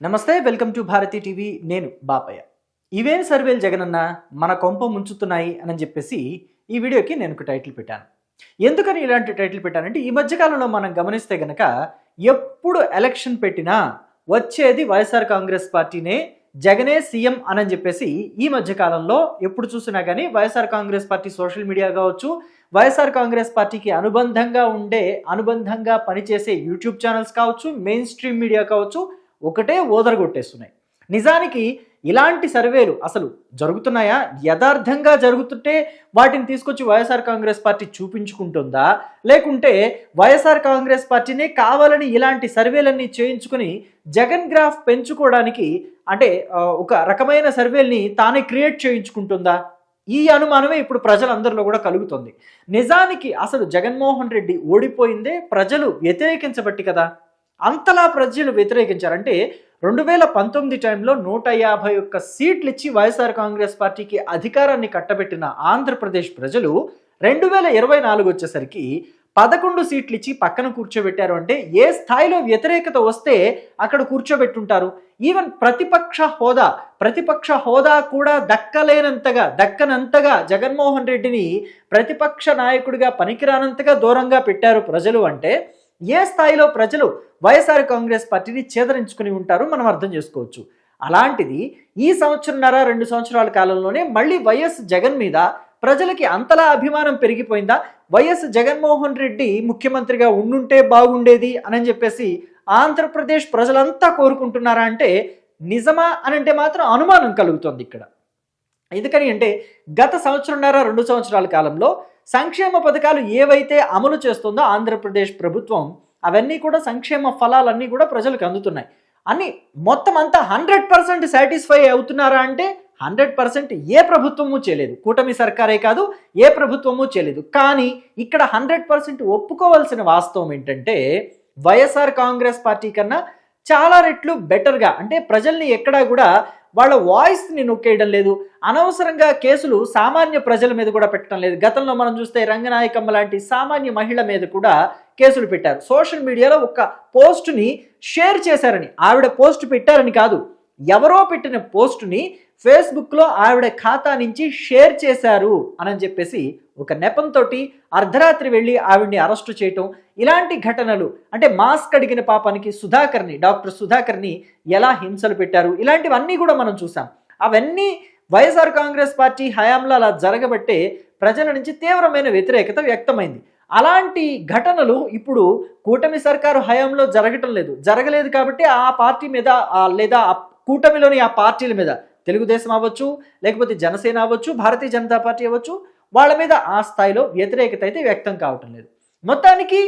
నమస్తే welcome to Bharati TV. నేను బాపయ్య. ఇవేం సర్వేలు జగనన్న? మన కొంప ముంచుతున్నాయి అని చెప్పేసి ఈ వీడియోకి నేను ఒక టైటిల్ పెట్టాను. ఎందుకని ఇలాంటి టైటిల్ పెట్టానంటే ఈ మధ్యకాలంలో మనం గమనిస్తే గనక ఎప్పుడు ఎలక్షన్ పెట్టినా వచ్చేది వైఎస్ఆర్ కాంగ్రెస్ పార్టీనే జగనే సీఎం అని చెప్పేసి ఈ మధ్యకాలంలో ఎప్పుడు చూసినా కానీ YSR Congress party social media కావచ్చు వైఎస్ఆర్ కాంగ్రెస్ పార్టీకి అనుబంధంగా ఉండే అనుబంధంగా పనిచేసే యూట్యూబ్ ఛానల్స్ కావచ్చు మెయిన్ స్ట్రీమ్ మీడియా కావచ్చు ఒకటే ఓదరగొట్టేస్తున్నాయి. నిజానికి ఇలాంటి సర్వేలు అసలు జరుగుతున్నాయా? యథార్థంగా జరుగుతుంటే వాటిని తీసుకొచ్చి వైఎస్ఆర్ కాంగ్రెస్ పార్టీ చూపించుకుంటుందా? లేకుంటే వైఎస్ఆర్ కాంగ్రెస్ పార్టీనే కావాలని ఇలాంటి సర్వేలన్నీ చేయించుకుని జగన్ గ్రాఫ్ పెంచుకోవడానికి అంటే ఒక రకమైన సర్వేల్ని తానే క్రియేట్ చేయించుకుంటుందా? ఈ అనుమానమే ఇప్పుడు ప్రజలందరిలో కూడా కలుగుతుంది. నిజానికి అసలు జగన్మోహన్ రెడ్డి ఓడిపోయిందే ప్రజలు వ్యతిరేకించబట్టి కదా? అంతలా ప్రజలు వ్యతిరేకించారంటే రెండు వేల పంతొమ్మిది టైంలో నూట యాభై ఒక్క సీట్లు ఇచ్చి వైఎస్ఆర్ కాంగ్రెస్ పార్టీకి అధికారాన్ని కట్టబెట్టిన ఆంధ్రప్రదేశ్ ప్రజలు రెండు వేల ఇరవై నాలుగు వచ్చేసరికి పదకొండు సీట్లు ఇచ్చి పక్కన కూర్చోబెట్టారు అంటే ఏ స్థాయిలో వ్యతిరేకత వస్తే అక్కడ కూర్చోబెట్టుంటారు? ఈవెన్ ప్రతిపక్ష హోదా ప్రతిపక్ష హోదా కూడా దక్కలేనంతగా దక్కనంతగా జగన్మోహన్ రెడ్డిని ప్రతిపక్ష నాయకుడిగా పనికిరానంతగా దూరంగా పెట్టారు ప్రజలు అంటే ఏ స్థాయిలో ప్రజలు వైఎస్ఆర్ కాంగ్రెస్ పార్టీని చేదరించుకుని ఉంటారు మనం అర్థం చేసుకోవచ్చు. అలాంటిది ఈ సంవత్సరంన్నర రెండు సంవత్సరాల కాలంలోనే మళ్ళీ వైఎస్ జగన్ మీద ప్రజలకి అంతలా అభిమానం పెరిగిపోయిందా? వైఎస్ జగన్మోహన్ రెడ్డి ముఖ్యమంత్రిగా ఉండుంటే బాగుండేది అని చెప్పేసి ఆంధ్రప్రదేశ్ ప్రజలంతా కోరుకుంటున్నారా అంటే నిజమా అని అంటే మాత్రం అనుమానం కలుగుతుంది ఇక్కడ. ఎందుకని అంటే గత సంవత్సరంన్నర రెండు సంవత్సరాల కాలంలో సంక్షేమ పథకాలు ఏవైతే అమలు చేస్తుందో ఆంధ్రప్రదేశ్ ప్రభుత్వం అవన్నీ కూడా సంక్షేమ ఫలాలన్నీ కూడా ప్రజలకు అందుతున్నాయి. అన్ని మొత్తం అంతా హండ్రెడ్ పర్సెంట్ సాటిస్ఫై అవుతున్నారా అంటే హండ్రెడ్ పర్సెంట్ ఏ ప్రభుత్వము చేయలేదు. కూటమి సర్కారే కాదు ఏ ప్రభుత్వము చేయలేదు. కానీ ఇక్కడ హండ్రెడ్ పర్సెంట్ ఒప్పుకోవాల్సిన వాస్తవం ఏంటంటే వైఎస్ఆర్ కాంగ్రెస్ పార్టీ కన్నా చాలా రెట్లు బెటర్గా అంటే ప్రజల్ని ఎక్కడా కూడా వాళ్ళ వాయిస్ని నొక్కేయడం లేదు. అనవసరంగా కేసులు సామాన్య ప్రజల మీద కూడా పెట్టడం లేదు. గతంలో మనం చూస్తే రంగనాయకమ్మ లాంటి సామాన్య మహిళ మీద కూడా కేసులు పెట్టారు. సోషల్ మీడియాలో ఒక పోస్టుని షేర్ చేశారని ఆవిడ పోస్ట్ పెట్టారని కాదు. ఎవరో పెట్టిన పోస్టుని ఫేస్బుక్లో ఆవిడ ఖాతా నుంచి షేర్ చేశారు అని చెప్పేసి ఒక నెపంతో అర్ధరాత్రి వెళ్ళి ఆవిడ్ని అరెస్టు చేయటం ఇలాంటి ఘటనలు అంటే మాస్క్ అడిగిన పాపానికి సుధాకర్ని డాక్టర్ సుధాకర్ని ఎలా హింసలు పెట్టారు ఇలాంటివన్నీ కూడా మనం చూసాం. అవన్నీ వైఎస్ఆర్ కాంగ్రెస్ పార్టీ హయాంలో అలా జరగబట్టే ప్రజల నుంచి తీవ్రమైన వ్యతిరేకత వ్యక్తమైంది. అలాంటి ఘటనలు ఇప్పుడు కూటమి సర్కారు హయాంలో జరగటం లేదు. జరగలేదు కాబట్టి ఆ పార్టీ మీద లేదా ఆ కూటమిలోని ఆ పార్టీల మీద తెలుగుదేశం అవ్వచ్చు లేకపోతే జనసేన అవ్వచ్చు భారతీయ జనతా పార్టీ అవ్వచ్చు వాళ్ళ మీద ఆ స్థాయిలో వ్యతిరేకత అయితే వ్యక్తం కావటం లేదు. మొత్తానికి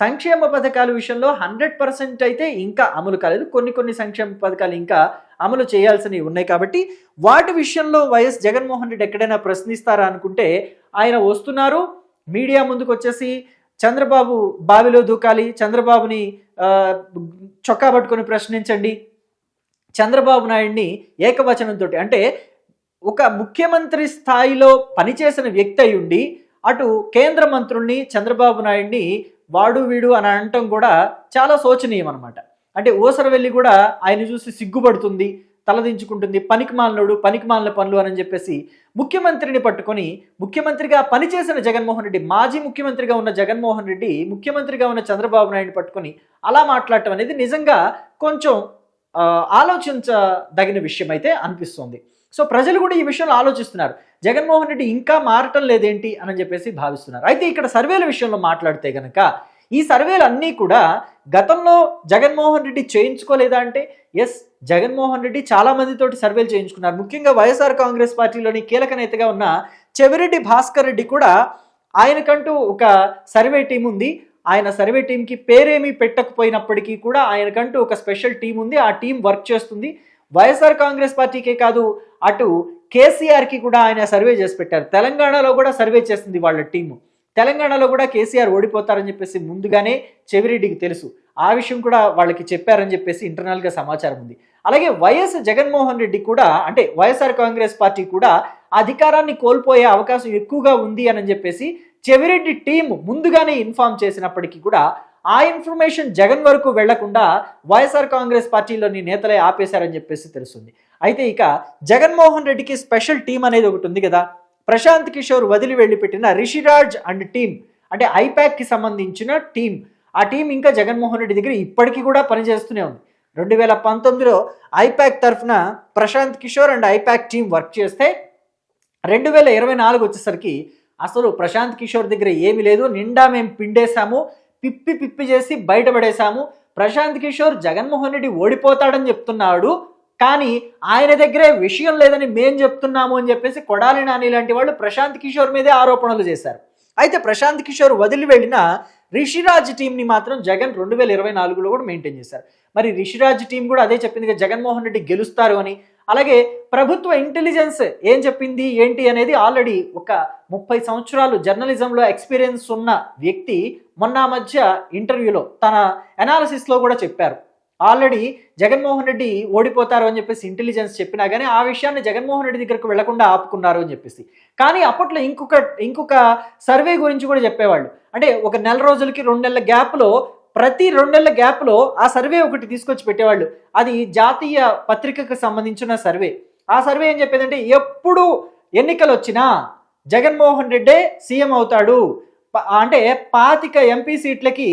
సంక్షేమ పథకాల విషయంలో హండ్రెడ్ పర్సెంట్ అయితే ఇంకా అమలు కాలేదు. కొన్ని కొన్ని సంక్షేమ పథకాలు ఇంకా అమలు చేయాల్సినవి ఉన్నాయి కాబట్టి వాటి విషయంలో వైఎస్ జగన్మోహన్ రెడ్డి ఎక్కడైనా ప్రశ్నిస్తారా అనుకుంటే ఆయన వస్తున్నారు. మీడియా ముందుకు వచ్చేసి చంద్రబాబు బావిలో దూకాలి చంద్రబాబుని చొక్కా పట్టుకొని ప్రశ్నించండి. చంద్రబాబు నాయుడిని ఏకవచనంతో అంటే ఒక ముఖ్యమంత్రి స్థాయిలో పనిచేసిన వ్యక్తి అయి ఉండి అటు కేంద్ర మంత్రుల్ని చంద్రబాబు నాయుడిని వాడు వీడు అని అనటం కూడా చాలా శోచనీయం అనమాట అంటే ఓసరవెల్లి కూడా ఆయన చూసి సిగ్గుపడుతుంది తలదించుకుంటుంది పనికిమాలనుడు పనికిమాలిన పనులు అని చెప్పేసి ముఖ్యమంత్రిని పట్టుకొని ముఖ్యమంత్రిగా పనిచేసిన జగన్మోహన్ రెడ్డి మాజీ ముఖ్యమంత్రిగా ఉన్న జగన్మోహన్ రెడ్డి ముఖ్యమంత్రిగా ఉన్న చంద్రబాబు నాయుడిని పట్టుకొని అలా మాట్లాడటం అనేది నిజంగా కొంచెం ఆలోచించదగిన విషయం అయితే అనిపిస్తుంది. సో ప్రజలు కూడా ఈ విషయంలో ఆలోచిస్తున్నారు. జగన్మోహన్ రెడ్డి ఇంకా మారటం లేదేంటి అని చెప్పేసి భావిస్తున్నారు. అయితే ఇక్కడ సర్వేల విషయంలో మాట్లాడితే కనుక ఈ సర్వేలు అన్నీ కూడా గతంలో జగన్మోహన్ రెడ్డి చేయించుకోలేదా అంటే ఎస్ జగన్మోహన్ రెడ్డి చాలా మందితోటి సర్వేలు చేయించుకున్నారు. ముఖ్యంగా వైఎస్ఆర్ కాంగ్రెస్ పార్టీలోని కీలక నేతగా ఉన్న చెవిరెడ్డి భాస్కర్ రెడ్డి కూడా ఆయనకంటూ ఒక సర్వే టీం ఉంది. ఆయన సర్వే టీంకి పేరేమీ పెట్టకపోయినప్పటికీ కూడా ఆయనకంటూ ఒక స్పెషల్ టీం ఉంది. ఆ టీం వర్క్ చేస్తుంది. వైఎస్ఆర్ కాంగ్రెస్ పార్టీకే కాదు అటు కేసీఆర్కి కూడా ఆయన సర్వే చేసి పెట్టారు. తెలంగాణలో కూడా సర్వే చేస్తుంది వాళ్ళ టీము. తెలంగాణలో కూడా కేసీఆర్ ఓడిపోతారని చెప్పేసి ముందుగానే చెవిరెడ్డికి తెలుసు. ఆ విషయం కూడా వాళ్ళకి చెప్పారని చెప్పేసి ఇంటర్నల్గా సమాచారం ఉంది. అలాగే వైఎస్ జగన్మోహన్ రెడ్డి కూడా అంటే వైఎస్ఆర్ కాంగ్రెస్ పార్టీ కూడా అధికారాన్ని కోల్పోయే అవకాశం ఎక్కువగా ఉంది అని చెప్పేసి చెవిరెడ్డి టీం ముందుగానే ఇన్ఫార్మ్ చేసినప్పటికీ కూడా ఆ ఇన్ఫర్మేషన్ జగన్ వరకు వెళ్ళకుండా వైఎస్ఆర్ కాంగ్రెస్ పార్టీలోని నేతలే ఆపేశారని చెప్పేసి తెలుస్తుంది. అయితే ఇక జగన్మోహన్ రెడ్డికి స్పెషల్ టీం అనేది ఒకటి ఉంది కదా. ప్రశాంత్ కిషోర్ వదిలి వెళ్ళిపెట్టిన రిషిరాజ్ అండ్ టీం అంటే ఐపాక్కి సంబంధించిన టీం. ఆ టీం ఇంకా జగన్మోహన్ రెడ్డి దగ్గర ఇప్పటికీ కూడా పనిచేస్తూనే ఉంది. రెండు వేల పంతొమ్మిదిలో ఐపాక్ తరఫున Prashant Kishor and IPAC team work చేస్తే రెండు వేల ఇరవై నాలుగు వచ్చేసరికి అసలు ప్రశాంత్ కిషోర్ దగ్గర ఏమీ లేదు. నిండా మేము పిండేశాము. పిప్పి పిప్పి చేసి బయటపడేశాము ప్రశాంత్ కిషోర్ జగన్మోహన్ రెడ్డి ఓడిపోతాడని చెప్తున్నాడు. కానీ ఆయన దగ్గరే విషయం లేదని మేం చెప్తున్నాము అని చెప్పేసి కొడాలి నాని లాంటి వాళ్ళు ప్రశాంత్ కిషోర్ మీదే ఆరోపణలు చేశారు. అయితే ప్రశాంత్ కిషోర్ వదిలి వెళ్ళిన రిషిరాజ్ టీంని మాత్రం జగన్ రెండు వేల ఇరవై నాలుగులో కూడా మెయింటైన్ చేశారు. మరి రిషిరాజ్ టీం కూడా అదే చెప్పింది జగన్మోహన్ రెడ్డి గెలుస్తారు అని. అలాగే ప్రభుత్వ ఇంటెలిజెన్స్ ఏం చెప్పింది ఏంటి అనేది ఆల్రెడీ ఒక ముప్పై సంవత్సరాలు జర్నలిజంలో ఎక్స్పీరియన్స్ ఉన్న వ్యక్తి మొన్న మధ్య ఇంటర్వ్యూలో తన అనాలిసిస్లో కూడా చెప్పారు. ఆల్రెడీ జగన్మోహన్ రెడ్డి ఓడిపోతారు అని చెప్పేసి ఇంటెలిజెన్స్ చెప్పినా కానీ ఆ విషయాన్ని జగన్మోహన్ రెడ్డి దగ్గరకు వెళ్ళకుండా ఆపుకున్నారు అని చెప్పేసి. కానీ అప్పట్లో ఇంకొక ఇంకొక సర్వే గురించి కూడా చెప్పేవాళ్ళు. అంటే ఒక నెల రోజులకి రెండు నెలల గ్యాప్లో ప్రతి రెండు నెలల గ్యాప్లో ఆ సర్వే ఒకటి తీసుకొచ్చి పెట్టేవాళ్ళు. అది జాతీయ పత్రికకు సంబంధించిన సర్వే. ఆ సర్వే ఏం చెప్పేదంటే ఎప్పుడు ఎన్నికలు వచ్చినా జగన్మోహన్ రెడ్డే సీఎం అవుతాడు. ప- అంటే పాతిక ఎంపీ సీట్లకి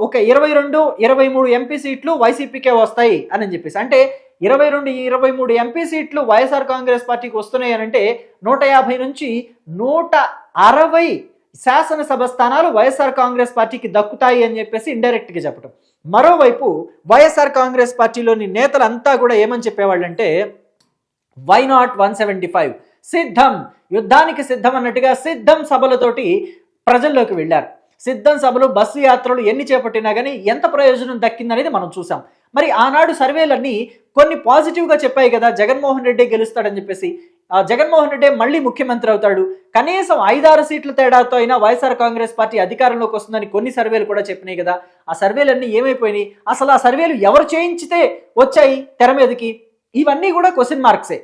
ఒక ఇరవై రెండు ఇరవై మూడు ఎంపీ సీట్లు వైసీపీకే వస్తాయి అని చెప్పేసి. అంటే ఇరవై రెండు ఇరవై మూడు ఎంపీ సీట్లు వైఎస్ఆర్ కాంగ్రెస్ పార్టీకి వస్తున్నాయి అని అంటే నూట యాభై నుంచి నూట అరవై శాసనసభ స్థానాలు వైఎస్ఆర్ కాంగ్రెస్ పార్టీకి దక్కుతాయి అని చెప్పేసి ఇండైరెక్ట్గా చెప్పడం మరోవైపు వైఎస్ఆర్ కాంగ్రెస్ పార్టీలోని నేతలంతా కూడా ఏమని చెప్పేవాళ్ళంటే why not one seventy five సిద్ధం. యుద్ధానికి సిద్ధం అన్నట్టుగా సిద్ధం సభలతోటి ప్రజల్లోకి వెళ్ళారు. సిద్ధం సభలు బస్సు యాత్రలు ఎన్ని చేపట్టినా కానీ ఎంత ప్రయోజనం దక్కిందనేది మనం చూసాం మరి ఆనాడు సర్వేలన్నీ కొన్ని పాజిటివ్గా చెప్పాయి కదా జగన్మోహన్ రెడ్డి గెలుస్తాడని చెప్పేసి. జగన్మోహన్ రెడ్డి మళ్ళీ ముఖ్యమంత్రి అవుతాడు. కనీసం ఐదారు సీట్ల తేడాతో అయినా వైఎస్ఆర్ కాంగ్రెస్ పార్టీ అధికారంలోకి వస్తుందని కొన్ని సర్వేలు కూడా చెప్పినాయి కదా. ఆ సర్వేలన్నీ ఏమైపోయినాయి? అసలు ఆ సర్వేలు ఎవరు చేయించితే వచ్చాయి తెర మీదకి? ఇవన్నీ కూడా క్వశ్చన్ మార్క్సే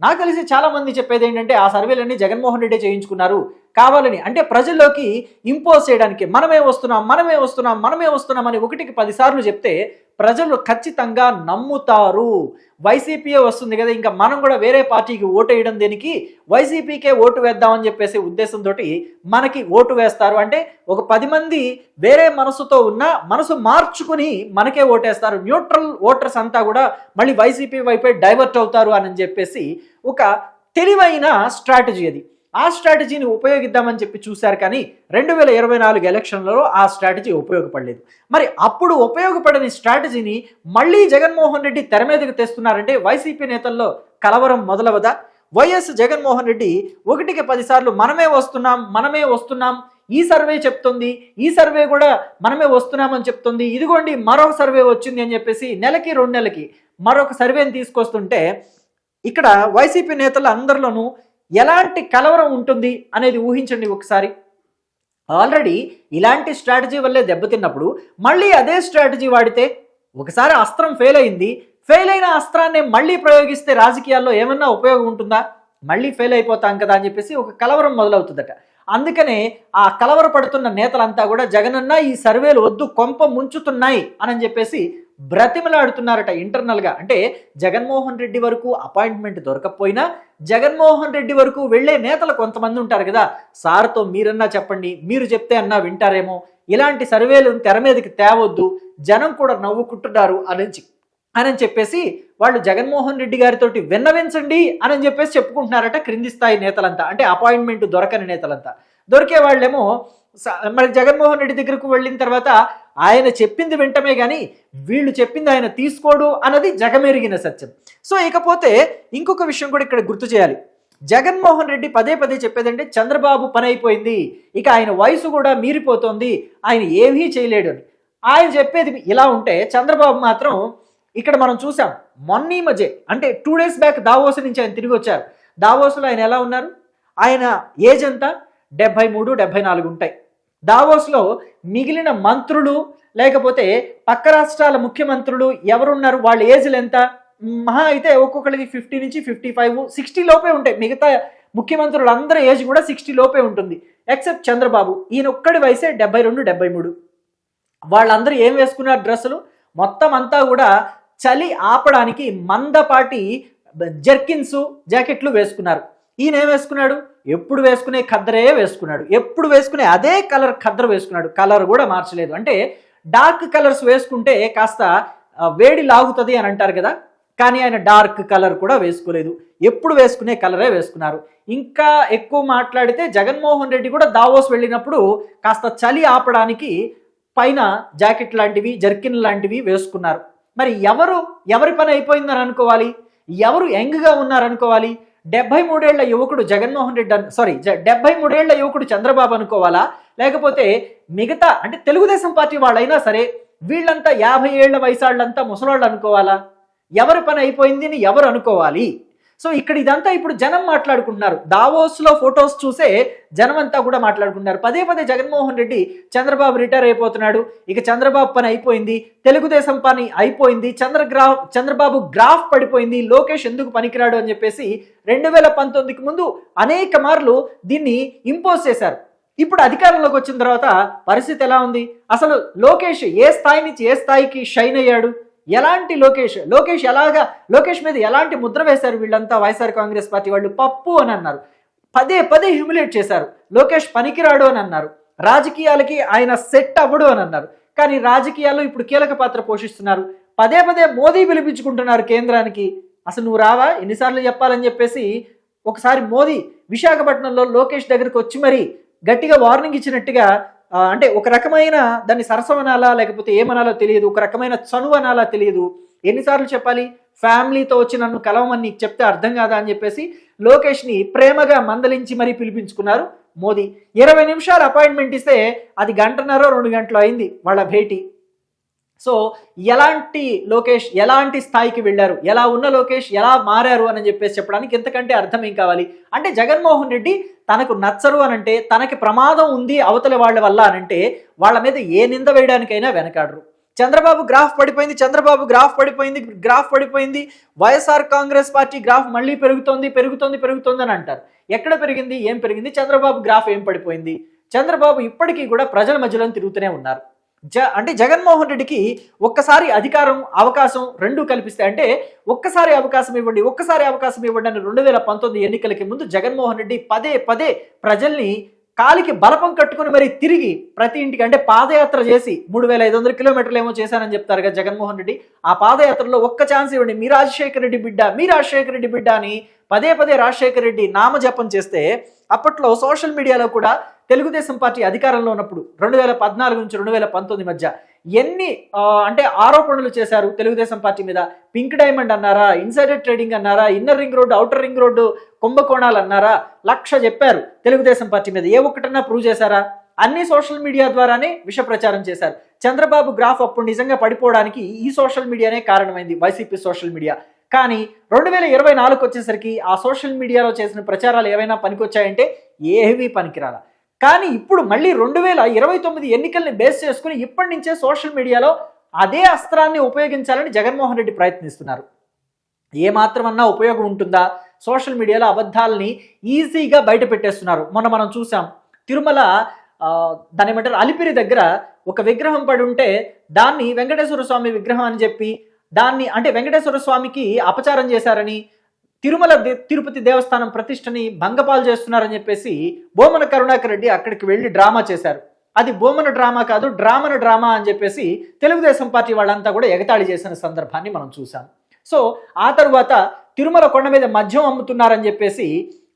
నాకు తెలిసి చాలా మంది చెప్పేది ఏంటంటే ఆ సర్వేలన్నీ జగన్మోహన్ రెడ్డి చేయించుకున్నారు. కావాలని. అంటే ప్రజల్లోకి ఇంపోజ్ చేయడానికి మనమే వస్తున్నాం మనమే వస్తున్నాం మనమే వస్తున్నాం అని ఒకటికి పదిసార్లు చెప్తే ప్రజలు ఖచ్చితంగా నమ్ముతారు. వైసీపీయే వస్తుంది కదా ఇంకా మనం కూడా వేరే పార్టీకి ఓటు వేయడం దేనికి? వైసీపీకే ఓటు వేద్దామని చెప్పేసి ఉద్దేశంతో మనకి ఓటు వేస్తారు. అంటే ఒక పది మంది వేరే మనసుతో ఉన్న మనసు మార్చుకుని మనకే ఓటేస్తారు. న్యూట్రల్ ఓటర్స్ అంతా కూడా మళ్ళీ వైసీపీ వైపే డైవర్ట్ అవుతారు అని చెప్పేసి ఒక తెలివైన స్ట్రాటజీ అది. ఆ స్ట్రాటజీని ఉపయోగిద్దామని చెప్పి చూశారు కానీ రెండు వేల ఇరవై నాలుగు ఎలక్షన్లలో ఆ స్ట్రాటజీ ఉపయోగపడలేదు. మరి అప్పుడు ఉపయోగపడని స్ట్రాటజీని మళ్ళీ జగన్మోహన్ రెడ్డి తెర మీదకి తెస్తున్నారంటే వైసీపీ నేతల్లో కలవరం మొదలవదా? వైఎస్ జగన్మోహన్ రెడ్డి ఒకటికి పదిసార్లు మనమే వస్తున్నాం మనమే వస్తున్నాం ఈ సర్వే చెప్తుంది ఈ సర్వే కూడా మనమే వస్తున్నామని చెప్తుంది ఇదిగోండి మరొక సర్వే వచ్చింది అని చెప్పేసి నెలకి రెండు నెలలకి మరొక సర్వేని తీసుకొస్తుంటే ఇక్కడ వైసీపీ నేతల అందరిలోనూ ఎలాంటి కలవరం ఉంటుంది అనేది ఊహించండి ఒకసారి. ఆల్రెడీ ఇలాంటి స్ట్రాటజీ వల్లే దెబ్బతిన్నప్పుడు మళ్ళీ అదే స్ట్రాటజీ వాడితే ఒకసారి అస్త్రం ఫెయిల్ అయింది. ఫెయిల్ అయిన అస్త్రాన్ని మళ్ళీ ప్రయోగిస్తే రాజకీయాల్లో ఏమన్నా ఉపయోగం ఉంటుందా? మళ్ళీ ఫెయిల్ అయిపోతాం కదా అని చెప్పేసి ఒక కలవరం మొదలవుతుందట. అందుకనే ఆ కలవర పడుతున్న నేతలంతా కూడా జగనన్న ఈ సర్వేలు వద్దు కొంప ముంచుతున్నాయి అని చెప్పేసి బ్రతిమలాడుతున్నారట ఇంటర్నల్గా. అంటే జగన్మోహన్ రెడ్డి వరకు అపాయింట్మెంట్ దొరకకపోయినా జగన్మోహన్ రెడ్డి వరకు వెళ్ళే నేతలు కొంతమంది ఉంటారు కదా. సార్తో మీరన్నా చెప్పండి మీరు చెప్తే అన్నా వింటారేమో. ఇలాంటి సర్వేలు తెర మీదకి తేవద్దు జనం కూడా నవ్వుకుంటున్నారు అని అని చెప్పేసి వాళ్ళు జగన్మోహన్ రెడ్డి గారితో విన్నవించండి అని చెప్పేసి చెప్పుకుంటున్నారట క్రింది స్థాయి నేతలంతా. అంటే అపాయింట్మెంట్ దొరకని నేతలంతా. దొరికే వాళ్ళేమో స- మరి జగన్మోహన్ రెడ్డి దగ్గరకు వెళ్ళిన తర్వాత ఆయన చెప్పింది వింటమే కానీ వీళ్ళు చెప్పింది ఆయన తీసుకోడు అన్నది జగమెరిగిన సత్యం. సో ఇకపోతే ఇంకొక విషయం కూడా ఇక్కడ గుర్తు చేయాలి. జగన్మోహన్ రెడ్డి పదే పదే చెప్పేదంటే చంద్రబాబు పని అయిపోయింది ఇక ఆయన వయసు కూడా మీరిపోతుంది ఆయన ఏమీ చేయలేడు అని. ఆయన చెప్పేది ఇలా ఉంటే చంద్రబాబు మాత్రం ఇక్కడ మనం చూసాం మొన్న మధ్య అంటే టూ డేస్ బ్యాక్ దావోస్ నుంచి ఆయన తిరిగి వచ్చారు. దావోస్లో ఆయన ఎలా ఉన్నారు? ఆయన ఏజ్ ఎంత? డెబ్బై మూడు డెబ్బై నాలుగు ఉంటాయి. దావోస్లో మిగిలిన మంత్రులు లేకపోతే పక్క రాష్ట్రాల ముఖ్యమంత్రులు ఎవరున్నారు? వాళ్ళ ఏజ్లు ఎంత? మహా అయితే ఒక్కొక్కరికి ఫిఫ్టీ నుంచి ఫిఫ్టీ ఫైవ్ సిక్స్టీ లోపే ఉంటాయి. మిగతా ముఖ్యమంత్రులు అందరి ఏజ్ కూడా సిక్స్టీ లోపే ఉంటుంది. ఎక్సెప్ట్ చంద్రబాబు. ఈయన ఒక్కడి వయసే డెబ్బై రెండు డెబ్బై మూడు. వాళ్ళందరూ ఏం వేసుకున్నారు డ్రెస్సులు? మొత్తం అంతా కూడా చలి ఆపడానికి మందపాటి జర్కిన్స్ జాకెట్లు వేసుకున్నారు. ఈయన ఏం వేసుకున్నాడు? ఎప్పుడు వేసుకునే ఖద్దరే వేసుకున్నాడు. ఎప్పుడు వేసుకునే అదే కలర్ ఖద్దర వేసుకున్నాడు. కలర్ కూడా మార్చలేదు. అంటే డార్క్ కలర్స్ వేసుకుంటే కాస్త వేడి లాగుతుంది అని అంటారు కదా? కానీ ఆయన డార్క్ కలర్ కూడా వేసుకోలేదు. ఎప్పుడు వేసుకునే కలరే వేసుకున్నారు. ఇంకా ఎక్కువ మాట్లాడితే జగన్మోహన్ రెడ్డి కూడా దావోస్ వెళ్ళినప్పుడు కాస్త చలి ఆపడానికి పైన జాకెట్ లాంటివి జర్కిన్ లాంటివి వేసుకున్నారు. మరి ఎవరు ఎవరి పని అయిపోయిందని అనుకోవాలి? ఎవరు యంగ్గా ఉన్నారనుకోవాలి? డెబ్బై మూడేళ్ళ యువకుడు జగన్మోహన్ రెడ్డి సారీ జ- డెబ్బై మూడేళ్ళ యువకుడు చంద్రబాబు అనుకోవాలా? లేకపోతే మిగతా అంటే తెలుగుదేశం పార్టీ వాళ్ళైనా సరే వీళ్ళంతా యాభై ఏళ్ళ వయసాళ్ళంతా ముసలాళ్ళు అనుకోవాలా? ఎవరి పని అయిపోయింది అని ఎవరు అనుకోవాలి? సో ఇక్కడ ఇదంతా ఇప్పుడు జనం మాట్లాడుకుంటున్నారు. దావోస్లో ఫొటోస్ చూసే జనం అంతా కూడా మాట్లాడుకుంటున్నారు. పదే పదే జగన్మోహన్ రెడ్డి చంద్రబాబు రిటైర్ అయిపోతున్నాడు. ఇక చంద్రబాబు పని అయిపోయింది. తెలుగుదేశం పని అయిపోయింది. చంద్రగ్రాఫ్ చంద్రబాబు గ్రాఫ్ పడిపోయింది. లోకేష్ ఎందుకు పనికిరాడు అని చెప్పేసి రెండు వేల పంతొమ్మిదికి ముందు అనేక మార్లు దీన్ని ఇంపోజ్ చేశారు. ఇప్పుడు అధికారంలోకి వచ్చిన తర్వాత పరిస్థితి ఎలా ఉంది? అసలు లోకేష్ ఏ స్థాయి నుంచి ఏ స్థాయికి షైన్ అయ్యాడు? ఎలాంటి లోకేష్ లోకేష్ ఎలాగా లోకేష్ మీద ఎలాంటి ముద్ర వేశారు వీళ్ళంతా వైఎస్ఆర్ కాంగ్రెస్ పార్టీ వాళ్ళు? పప్పు అని అన్నారు. పదే పదే హ్యూమిలేట్ చేశారు. లోకేష్ పనికిరాడు అని అన్నారు. రాజకీయాలకి ఆయన సెట్ అవ్వడు అని అన్నారు. కానీ రాజకీయాల్లో ఇప్పుడు కీలక పాత్ర పోషిస్తున్నారు. పదే పదే మోదీ పిలిపించుకుంటున్నారు కేంద్రానికి. అసలు నువ్వు రావా? ఎన్నిసార్లు చెప్పాలని చెప్పేసి ఒకసారి మోదీ విశాఖపట్నంలో లోకేష్ దగ్గరికి వచ్చి మరీ గట్టిగా వార్నింగ్ ఇచ్చినట్టుగా అంటే ఒక రకమైన దాన్ని సరసం అనాలా లేకపోతే ఏమనాలో తెలియదు ఒక రకమైన చనువు అనాలా తెలియదు. ఎన్నిసార్లు చెప్పాలి? ఫ్యామిలీతో వచ్చి నన్ను కలవమని నీకు చెప్తే అర్థం కాదా అని చెప్పేసి లోకేష్ని ప్రేమగా మందలించి మరీ పిలిపించుకున్నారు మోదీ. ఇరవై నిమిషాలు అపాయింట్మెంట్ ఇస్తే అది గంటన్నర రెండు గంటలు అయింది వాళ్ళ భేటీ. సో ఎలాంటి లోకేష్ ఎలాంటి స్థాయికి వెళ్ళారు? ఎలా ఉన్న లోకేష్? ఎలా మారారు? అని చెప్పేసి చెప్పడానికి ఎంతకంటే అర్థం ఏం కావాలి? అంటే జగన్మోహన్ రెడ్డి తనకు నచ్చరు అనంటే తనకి ప్రమాదం ఉంది అవతల వాళ్ళ వల్ల అనంటే వాళ్ళ మీద ఏ నింద వేయడానికైనా వెనకాడరు. చంద్రబాబు గ్రాఫ్ పడిపోయింది చంద్రబాబు గ్రాఫ్ పడిపోయింది గ్రాఫ్ పడిపోయింది. వైఎస్ఆర్ కాంగ్రెస్ పార్టీ గ్రాఫ్ మళ్ళీ పెరుగుతోంది పెరుగుతోంది పెరుగుతోంది అని అంటారు. ఎక్కడ పెరిగింది? ఏం పెరిగింది? చంద్రబాబు గ్రాఫ్ ఏం పడిపోయింది? చంద్రబాబు ఇప్పటికీ కూడా ప్రజల మధ్యలో తిరుగుతూనే ఉన్నారు. జ అంటే జగన్మోహన్ రెడ్డికి ఒక్కసారి అధికారం అవకాశం రెండు కల్పిస్తే అంటే ఒక్కసారి అవకాశం ఇవ్వండి ఒక్కసారి అవకాశం ఇవ్వండి అని రెండు వేల పంతొమ్మిది ఎన్నికలకి ముందు జగన్మోహన్ రెడ్డి పదే పదే ప్రజల్ని కాలికి బలపం కట్టుకుని మరి తిరిగి ప్రతి ఇంటికి అంటే పాదయాత్ర చేసి మూడు వేల ఐదు వందల కిలోమీటర్లు ఏమో చేశానని చెప్తారు కదా జగన్మోహన్ రెడ్డి. ఆ పాదయాత్రలో ఒక్క ఛాన్స్ ఇవ్వండి. మీ రాజశేఖర రెడ్డి బిడ్డ మీ రాజశేఖర రెడ్డి బిడ్డ అని పదే పదే రాజశేఖర రెడ్డి నామజపం చేస్తే అప్పట్లో సోషల్ మీడియాలో కూడా తెలుగుదేశం పార్టీ అధికారంలో ఉన్నప్పుడు రెండు వేల పద్నాలుగు నుంచి రెండు వేల పంతొమ్మిది మధ్య ఎన్ని అంటే ఆరోపణలు చేశారు? తెలుగుదేశం పార్టీ మీద పింక్ డైమండ్ అన్నారా? ఇన్సైడర్ ట్రేడింగ్ అన్నారా? Inner ring road outer ring road కుంభకోణాలు అన్నారా? లక్ష చెప్పారు తెలుగుదేశం పార్టీ మీద. ఏ ఒక్కటన్నా ప్రూవ్ చేశారా? అన్ని సోషల్ మీడియా ద్వారానే విష ప్రచారం చేశారు. చంద్రబాబు గ్రాఫ్ అప్పుడు నిజంగా పడిపోవడానికి ఈ సోషల్ మీడియానే కారణమైంది వైసీపీ సోషల్ మీడియా. కానీ రెండు వేల ఇరవై నాలుగు వచ్చేసరికి ఆ సోషల్ మీడియాలో చేసిన ప్రచారాలు ఏవైనా పనికొచ్చాయంటే ఏవీ పనికిరాలా. కానీ ఇప్పుడు మళ్ళీ రెండు వేల ఇరవై తొమ్మిది ఎన్నికల్ని బేస్ చేసుకుని ఇప్పటి నుంచే సోషల్ మీడియాలో అదే అస్త్రాన్ని ఉపయోగించాలని జగన్మోహన్ రెడ్డి ప్రయత్నిస్తున్నారు. ఏ ఉపయోగం ఉంటుందా? సోషల్ మీడియాలో అబద్ధాలని ఈజీగా బయట పెట్టేస్తున్నారు. మొన్న మనం చూసాం తిరుమల దాని ఏమంటారు అలిపిరి దగ్గర ఒక విగ్రహం పడి ఉంటే దాన్ని వెంకటేశ్వర స్వామి విగ్రహం అని చెప్పి దాన్ని అంటే వెంకటేశ్వర స్వామికి అపచారం చేశారని తిరుమల దే- తిరుపతి దేవస్థానం ప్రతిష్టని భంగపాలు చేస్తున్నారని చెప్పేసి బోమన కరుణాకర్ రెడ్డి అక్కడికి వెళ్ళి డ్రామా చేశారు. అది బోమన డ్రామా కాదు డ్రామన డ్రామా అని చెప్పేసి తెలుగుదేశం పార్టీ వాళ్ళంతా కూడా ఎగతాళి చేసిన సందర్భాన్ని మనం చూసాం సో ఆ తరువాత తిరుమల కొండ మీద మద్యం అమ్ముతున్నారని చెప్పేసి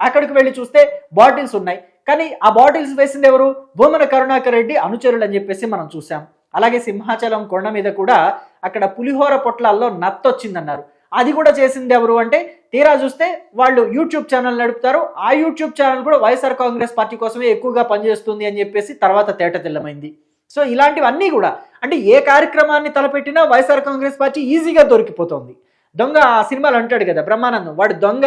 అక్కడికి వెళ్ళి చూస్తే బాటిల్స్ ఉన్నాయి. కానీ ఆ బాటిల్స్ వేసింది ఎవరు? భూమన కరుణాకర్ రెడ్డి అనుచరులు అని చెప్పేసి మనం చూసాం అలాగే సింహాచలం కొండ మీద కూడా అక్కడ పులిహోర పొట్లాల్లో నత్తొచ్చిందన్నారు. అది కూడా చేసింది ఎవరు అంటే తీరా చూస్తే వాళ్ళు యూట్యూబ్ ఛానల్ నడుపుతారు. ఆ యూట్యూబ్ ఛానల్ కూడా వైఎస్ఆర్ కాంగ్రెస్ పార్టీ కోసమే ఎక్కువగా పనిచేస్తుంది అని చెప్పేసి తర్వాత తేట తెల్లమైంది. సో ఇలాంటివన్నీ కూడా అంటే ఏ కార్యక్రమాన్ని తలపెట్టినా వైఎస్ఆర్ కాంగ్రెస్ పార్టీ ఈజీగా దొరికిపోతుంది. దొంగ ఆ సినిమాలు అంటాడు కదా బ్రహ్మానందం. వాడు దొంగ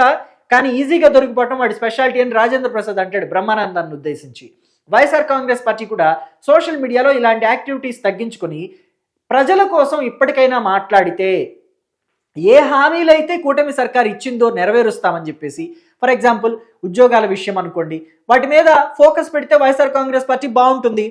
కానీ ఈజీగా దొరికిపోవటం వాడి స్పెషాలిటీ అని రాజేంద్ర ప్రసాద్ అంటాడు బ్రహ్మానందాన్ని ఉద్దేశించి. వైఎస్ఆర్ కాంగ్రెస్ పార్టీ కూడా సోషల్ మీడియాలో ఇలాంటి యాక్టివిటీస్ తగ్గించుకొని ప్రజల కోసం ఇప్పటికైనా మాట్లాడితే ఏ హామీలైతే కూటమి సర్కార్ ఇచ్చిందో నెరవేరుస్తామని చెప్పేసి ఫర్ ఎగ్జాంపుల్ ఉద్యోగాల విషయం అనుకోండి వాటి మీద ఫోకస్ పెడితే వైఎస్ఆర్ కాంగ్రెస్ పార్టీ బాగుంటుంది.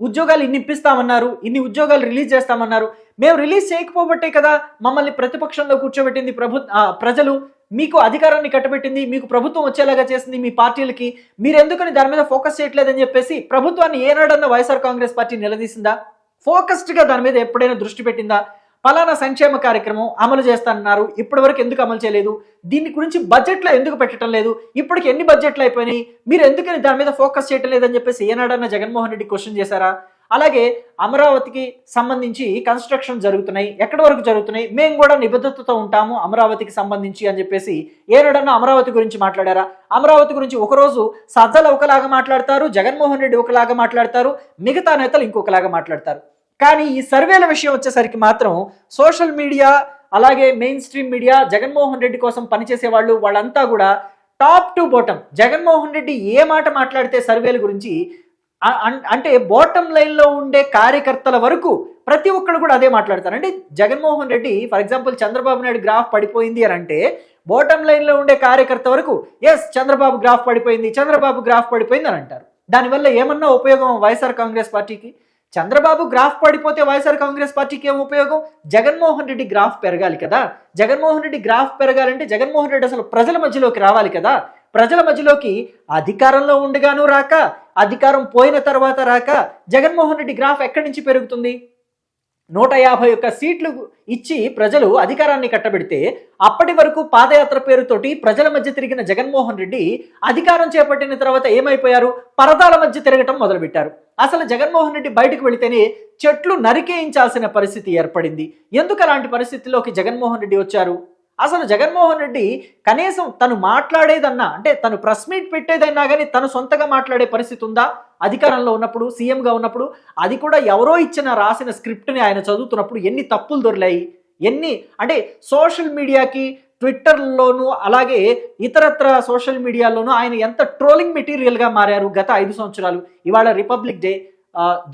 ఉద్యోగాలు ఇన్ని ఇప్పిస్తామన్నారు ఇన్ని ఉద్యోగాలు రిలీజ్ చేస్తామన్నారు. మేము రిలీజ్ చేయకపోబట్టే కదా మమ్మల్ని ప్రతిపక్షంలో కూర్చోబెట్టింది ప్రభు ప్రజలు. మీకు అధికారాన్ని కట్టబెట్టింది మీకు ప్రభుత్వం వచ్చేలాగా చేసింది మీ పార్టీలకి. మీరెందుకని దాని మీద ఫోకస్ చేయట్లేదని చెప్పేసి ప్రభుత్వాన్ని ఏనాడన్నా వైఎస్ఆర్ కాంగ్రెస్ పార్టీ నిలదీసిందా? ఫోకస్డ్గా దాని మీద ఎప్పుడైనా దృష్టి పెట్టిందా? పలానా సంక్షేమ కార్యక్రమం అమలు చేస్తానన్నారు. ఇప్పటి వరకు ఎందుకు అమలు చేయలేదు? దీని గురించి బడ్జెట్లో ఎందుకు పెట్టడం లేదు? ఇప్పటికి ఎన్ని బడ్జెట్లు అయిపోయినాయి? మీరు ఎందుకని దాని మీద ఫోకస్ చేయటం లేదని చెప్పేసి ఏనాడన్నా జగన్మోహన్ రెడ్డి క్వశ్చన్ చేశారా? అలాగే అమరావతికి సంబంధించి కన్స్ట్రక్షన్ జరుగుతున్నాయి. ఎక్కడి వరకు జరుగుతున్నాయి? మేము కూడా నిబద్ధతతో ఉంటాము అమరావతికి సంబంధించి అని చెప్పేసి ఏనాడన్నా అమరావతి గురించి మాట్లాడారా? అమరావతి గురించి ఒకరోజు సజ్జలు ఒకలాగా మాట్లాడతారు జగన్మోహన్ రెడ్డి ఒకలాగా మాట్లాడతారు మిగతా నేతలు ఇంకొకలాగా మాట్లాడతారు. కానీ ఈ సర్వేల విషయం వచ్చేసరికి మాత్రం సోషల్ మీడియా అలాగే mainstream media Jaganmohan Reddy కోసం పనిచేసే వాళ్ళు వాళ్ళంతా కూడా top to bottom. Jaganmohan Reddy ఏ మాట మాట్లాడితే సర్వేల గురించి అంటే బాటమ్ లైన్లో ఉండే కార్యకర్తల వరకు ప్రతి ఒక్కరు కూడా అదే మాట్లాడతారు అంటే Jaganmohan Reddy for example Chandrababu Naidu graph పడిపోయింది అని అంటే బాటమ్ లైన్లో ఉండే కార్యకర్త వరకు ఎస్ చంద్రబాబు గ్రాఫ్ పడిపోయింది చంద్రబాబు గ్రాఫ్ పడిపోయింది అని అంటారు. దానివల్ల ఏమన్నా ఉపయోగం వైఎస్ఆర్ కాంగ్రెస్ పార్టీకి? చంద్రబాబు గ్రాఫ్ పడిపోతే వైఎస్ఆర్ కాంగ్రెస్ పార్టీకి ఏం ఉపయోగం? జగన్మోహన్ రెడ్డి గ్రాఫ్ పెరగాలి కదా. జగన్మోహన్ రెడ్డి గ్రాఫ్ పెరగాలంటే జగన్మోహన్ రెడ్డి అసలు ప్రజల మధ్యలోకి రావాలి కదా. ప్రజల మధ్యలోకి అధికారంలో ఉండగాను రాక అధికారం పోయిన తర్వాత రాక జగన్మోహన్ రెడ్డి గ్రాఫ్ ఎక్కడి నుంచి పెరుగుతుంది? నూట యాభై ఒక్క సీట్లు ఇచ్చి ప్రజలు అధికారాన్ని కట్టబెడితే అప్పటి వరకు పాదయాత్ర పేరుతోటి ప్రజల మధ్య తిరిగిన జగన్మోహన్ రెడ్డి అధికారం చేపట్టిన తర్వాత ఏమైపోయారు? పరదాల మధ్య తిరగటం మొదలుపెట్టారు. అసలు జగన్మోహన్ రెడ్డి బయటకు వెళితేనే చెట్లు నరికేయించాల్సిన పరిస్థితి ఏర్పడింది. ఎందుకు అలాంటి పరిస్థితిలోకి జగన్మోహన్ రెడ్డి వచ్చారు? అసలు జగన్మోహన్ రెడ్డి కనీసం తను మాట్లాడేదన్నా అంటే తను ప్రెస్ మీట్ పెట్టేదైనా కానీ తను సొంతగా మాట్లాడే పరిస్థితి ఉందా? అధికారంలో ఉన్నప్పుడు సీఎంగా ఉన్నప్పుడు అది కూడా ఎవరో ఇచ్చిన రాసిన స్క్రిప్ట్ని ఆయన చదువుతున్నప్పుడు ఎన్ని తప్పులు దొరిలాయి? ఎన్ని అంటే సోషల్ మీడియాకి ట్విట్టర్లోనూ అలాగే ఇతరత్ర సోషల్ మీడియాలోనూ ఆయన ఎంత ట్రోలింగ్ మెటీరియల్గా మారారు గత ఐదు సంవత్సరాలు. ఇవాళ రిపబ్లిక్ డే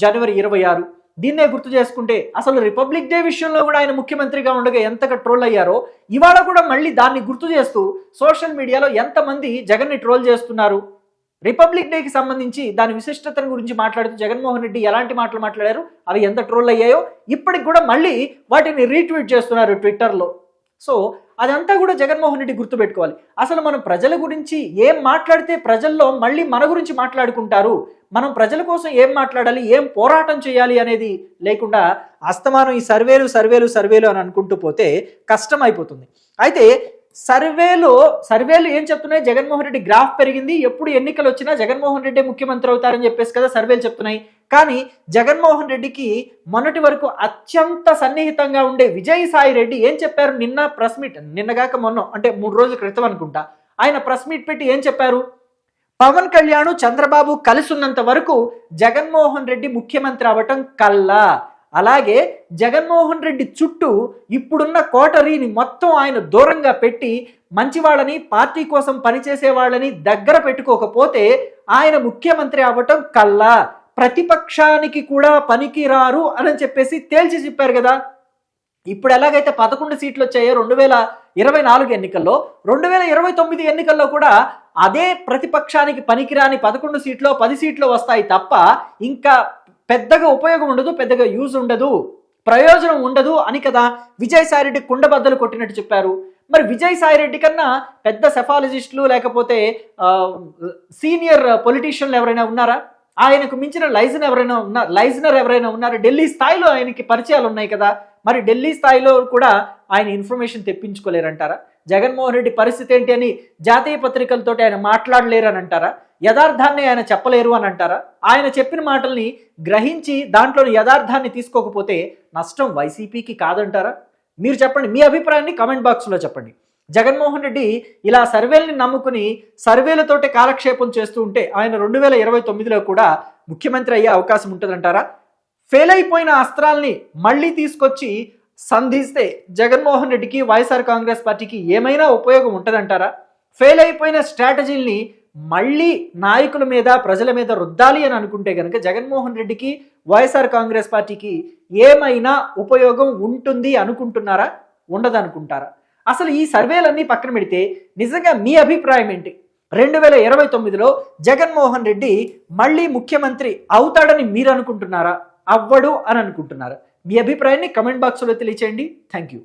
జనవరి ఇరవై ఆరు. దీన్నే గుర్తు చేసుకుంటే అసలు రిపబ్లిక్ డే విషయంలో కూడా ఆయన ముఖ్యమంత్రిగా ఉండగా ఎంతగా ట్రోల్ అయ్యారో ఇవాళ కూడా మళ్ళీ దాన్ని గుర్తు చేస్తూ సోషల్ మీడియాలో ఎంతమంది జగన్ని ట్రోల్ చేస్తున్నారు? రిపబ్లిక్ డేకి సంబంధించి దాని విశిష్టతను గురించి మాట్లాడుతూ జగన్మోహన్ రెడ్డి ఎలాంటి మాటలు మాట్లాడారు అవి ఎంత ట్రోల్ అయ్యాయో ఇప్పటికి కూడా మళ్ళీ వాటిని రీట్వీట్ చేస్తున్నారు ట్విట్టర్లో. సో అదంతా కూడా జగన్మోహన్ రెడ్డి గుర్తుపెట్టుకోవాలి అసలు మనం ప్రజల గురించి ఏం మాట్లాడితే ప్రజల్లో మళ్ళీ మన గురించి మాట్లాడుకుంటారు? మనం ప్రజల కోసం ఏం మాట్లాడాలి? ఏం పోరాటం చేయాలి అనేది లేకుండా అస్తమానం ఈ సర్వేలు సర్వేలు సర్వేలు అని అనుకుంటూ పోతే కష్టం అయిపోతుంది. అయితే సర్వేలో సర్వేలు ఏం చెప్తున్నాయి? జగన్మోహన్ రెడ్డి గ్రాఫ్ పెరిగింది. ఎప్పుడు ఎన్నికలు వచ్చినా జగన్మోహన్ రెడ్డి ముఖ్యమంత్రి అవుతారని చెప్పేసి కదా సర్వేలు చెప్తున్నాయి. కానీ జగన్మోహన్ రెడ్డికి మొన్నటి వరకు అత్యంత సన్నిహితంగా ఉండే విజయసాయి రెడ్డి ఏం చెప్పారు? నిన్న ప్రెస్ మీట్ నిన్నగాక మొన్న అంటే మూడు రోజుల క్రితం అనుకుంటా. ఆయన ప్రెస్ మీట్ పెట్టి ఏం చెప్పారు? పవన్ కళ్యాణ్ చంద్రబాబు కలిసి ఉన్నంత వరకు జగన్మోహన్ రెడ్డి ముఖ్యమంత్రి అవ్వటం కల్లా. అలాగే జగన్మోహన్ రెడ్డి చుట్టూ ఇప్పుడున్న కోటరీని మొత్తం ఆయన దూరంగా పెట్టి మంచి వాళ్ళని పార్టీ కోసం పనిచేసే వాళ్ళని దగ్గర పెట్టుకోకపోతే ఆయన ముఖ్యమంత్రి అవ్వటం కల్లా. ప్రతిపక్షానికి కూడా పనికిరారు అని చెప్పేసి తేల్చి చెప్పారు కదా. ఇప్పుడు ఎలాగైతే పదకొండు సీట్లు వచ్చాయో రెండు వేల ఇరవై నాలుగు ఎన్నికల్లో రెండు వేల ఇరవై తొమ్మిది ఎన్నికల్లో కూడా అదే ప్రతిపక్షానికి పనికిరాని పదకొండు సీట్లో పది సీట్లు వస్తాయి తప్ప ఇంకా పెద్దగా ఉపయోగం ఉండదు పెద్దగా యూజ్ ఉండదు ప్రయోజనం ఉండదు అని కదా విజయసాయిరెడ్డి కుండబద్దలు కొట్టినట్టు చెప్పారు. మరి విజయసాయిరెడ్డి కన్నా పెద్ద సెఫాలజిస్టులు లేకపోతే సీనియర్ పొలిటీషియన్లు ఎవరైనా ఉన్నారా? ఆయనకు మించిన లైజన్ ఎవరైనా ఉన్నా లైజనర్ ఎవరైనా ఉన్నారా? ఢిల్లీ స్థాయిలో ఆయనకి పరిచయాలు ఉన్నాయి కదా. మరి ఢిల్లీ స్థాయిలో కూడా ఆయన ఇన్ఫర్మేషన్ తెప్పించుకోలేరంటారా? జగన్మోహన్ రెడ్డి పరిస్థితి ఏంటి అని జాతీయ పత్రికలతోటి ఆయన మాట్లాడలేరు అని అంటారా? యథార్థాన్ని ఆయన చెప్పలేరు అని అంటారా? ఆయన చెప్పిన మాటల్ని గ్రహించి దాంట్లోని యథార్థాన్ని తీసుకోకపోతే నష్టం వైసీపీకి కాదంటారా? మీరు చెప్పండి మీ అభిప్రాయాన్ని కామెంట్ బాక్స్లో చెప్పండి. జగన్మోహన్ రెడ్డి ఇలా సర్వేల్ని నమ్ముకుని సర్వేలతోటే కాలక్షేపం చేస్తూ ఉంటే ఆయన రెండు వేల ఇరవై తొమ్మిదిలో కూడా ముఖ్యమంత్రి అయ్యే అవకాశం ఉంటుందంటారా? ఫెయిల్ అయిపోయిన అస్త్రాల్ని మళ్ళీ తీసుకొచ్చి సంధిస్తే జగన్మోహన్ రెడ్డికి వైఎస్ఆర్ కాంగ్రెస్ పార్టీకి ఏమైనా ఉపయోగం ఉంటుందంటారా? ఫెయిల్ అయిపోయిన స్ట్రాటజీల్ని మళ్ళీ నాయకుల మీద ప్రజల మీద రుద్దాలి అని అనుకుంటే కనుక జగన్మోహన్ రెడ్డికి వైఎస్ఆర్ కాంగ్రెస్ పార్టీకి ఏమైనా ఉపయోగం ఉంటుంది అనుకుంటున్నారా? ఉండదనుకుంటారా? అసలు ఈ సర్వేలన్నీ పక్కన పెడితే నిజంగా మీ అభిప్రాయం ఏంటి? రెండు వేల ఇరవై తొమ్మిదిలో జగన్మోహన్ రెడ్డి మళ్ళీ ముఖ్యమంత్రి అవుతాడని మీరు అనుకుంటున్నారా? అవ్వడు అని అనుకుంటున్నారా? మీ అభిప్రాయాన్ని కమెంట్ బాక్స్లో తెలియచేయండి. Thank you